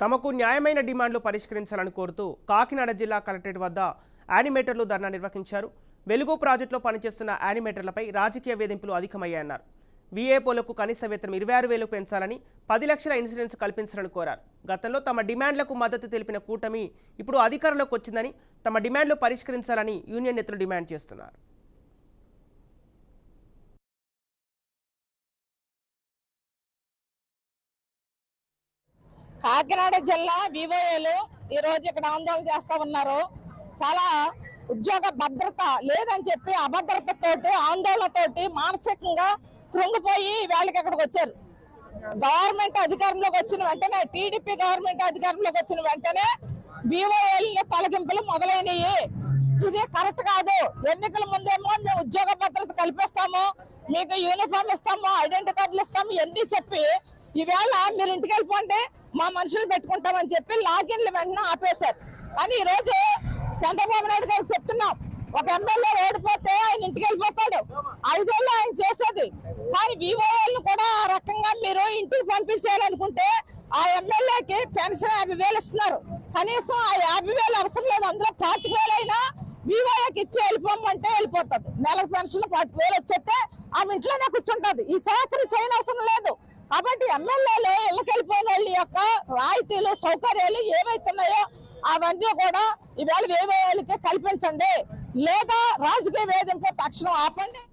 తమకు న్యాయమైన డిమాండ్లు పరిష్కరించాలని కోరుతూ కాకినాడ జిల్లా కలెక్టరేట్ వద్ద యానిమేటర్లు ధర్నా నిర్వహించారు. వెలుగు ప్రాజెక్టులో పనిచేస్తున్న యానిమేటర్లపై రాజకీయ వేధింపులు అధికమయ్యాయన్నారు. వీఏపోలకు కనీస వేతనం ఇరవై ఆరు వేలు పెంచాలని పది లక్షల ఇన్సూరెన్స్ కల్పించాలని కోరారు. గతంలో తమ డిమాండ్లకు మద్దతు తెలిపిన కూటమి ఇప్పుడు అధికారంలోకి వచ్చిందని తమ డిమాండ్లు పరిష్కరించాలని యూనియన్ నేతలు డిమాండ్ చేస్తున్నారు. కాకినాడ జిల్లా వివోఏలు ఈ రోజు ఇక్కడ ఆందోళన చేస్తా ఉన్నారు. చాలా ఉద్యోగ భద్రత లేదని చెప్పి అభద్రతతోటి ఆందోళనతోటి మానసికంగా కృంగిపోయి వాళ్ళకి ఇక్కడికి వచ్చారు. గవర్నమెంట్ అధికారంలోకి వచ్చిన వెంటనే టీడీపీ గవర్నమెంట్ అధికారంలోకి వచ్చిన వెంటనే వివోఏల తొలగింపులు మొదలైనవి ఇది కరెక్ట్ కాదు. ఎన్నికల ముందేమో మేము ఉద్యోగ భద్రత కల్పిస్తాము మీకు యూనిఫామ్ ఇస్తాము ఐడెంటి కార్డులు ఇస్తాము ఇవన్నీ చెప్పి ఈవేళ మీరు ఇంటికి వెళ్ళిపోండి మా మనుషులు పెట్టుకుంటామని చెప్పి లాగిన్లు వెంటనే ఆపేశారు. కానీ ఈ రోజు చంద్రబాబు నాయుడు గారికి చెప్తున్నాం ఒక ఎమ్మెల్యే ఓడిపోతే ఆయన ఇంటికి వెళ్ళిపోతాడు. ఐదేళ్ళు ఆయన చేసేది. కానీ వివోఎల్ని కూడా ఆ రకంగా మీరు ఇంటికి పంపించేయాలనుకుంటే ఆ ఎమ్మెల్యేకి పెన్షన్ యాభై వేలు ఇస్తున్నారు. కనీసం ఆ యాభై వేలు అవసరం లేదు. అందులో పాతిక వేలు అయినా వివోఏకి ఇచ్చి వెళ్ళిపోమంటే వెళ్ళిపోతుంది. నెలకు పెన్షన్ పాతిక వేలు వచ్చేస్తే ఆమె ఇంట్లోనే కూర్చుంటది. ఈ చాకరీ చేయనవసరం లేదు. కాబట్టి ఎమ్మెల్యేలు ఇళ్ళకెళ్ళిపోయిన వాళ్ళ యొక్క రాయితీలు సౌకర్యాలు ఏవైతున్నాయో అవన్నీ కూడా ఈవేళ వివోఏలకి కల్పించండి. లేదా రాజకీయ వేధింపు తక్షణం ఆపండి.